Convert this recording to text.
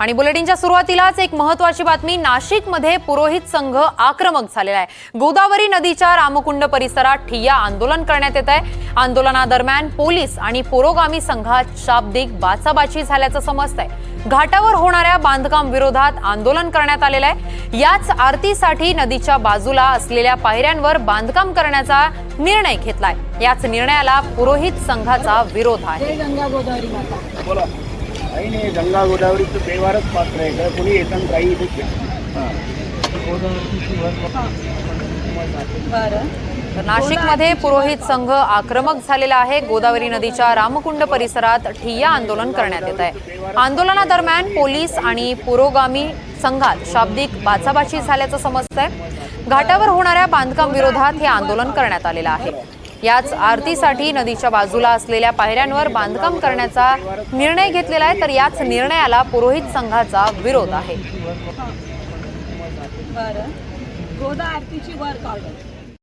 आणि बुलेटिनच्या सुरुवातीलाच एक महत्वाची बातमी नाशिकमध्ये पुरोहित संघ आक्रमक झालेला आहे. गोदावरी नदीच्या रामकुंड परिसरात ठिय्या आंदोलन करण्यात येत आहे. आंदोलनादरम्यान पोलीस आणि पुरोगामी संघात शाब्दिक बाचाबाची झाल्याचं समजतंय. घाटावर होणाऱ्या बांधकाम विरोधात आंदोलन करण्यात आलेलं आहे. याच आरतीसाठी नदीच्या बाजूला असलेल्या पायऱ्यांवर बांधकाम करण्याचा निर्णय घेतलाय. याच निर्णयाला पुरोहित संघाचा विरोध आहे. काही नाही गंगा गोदावरीचं देवारच पात्र आहे. का कोणी येताना काही इथे नाशिकमध्ये पुरोहित संघ आक्रमक झालेला आहे. गोदावरी नदीच्या रामकुंड परिसरात ठिय्या आंदोलन करण्यात येत आहे. आंदोलनादरम्यान पोलीस आणि पुरोगामी संघात शाब्दिक बाचाबाची झाल्याचं समजतंय. घाटावर होणाऱ्या बांधकाम विरोधात हे आंदोलन करण्यात आलेलं आहे. याच आरतीसाठी नदीच्या बाजूला असलेल्या पायऱ्यांवर बांधकाम करण्याचा निर्णय घेतलेला आहे तर याच निर्णयाला पुरोहित संघाचा विरोध आहे. बरं. Goda आरतीची work order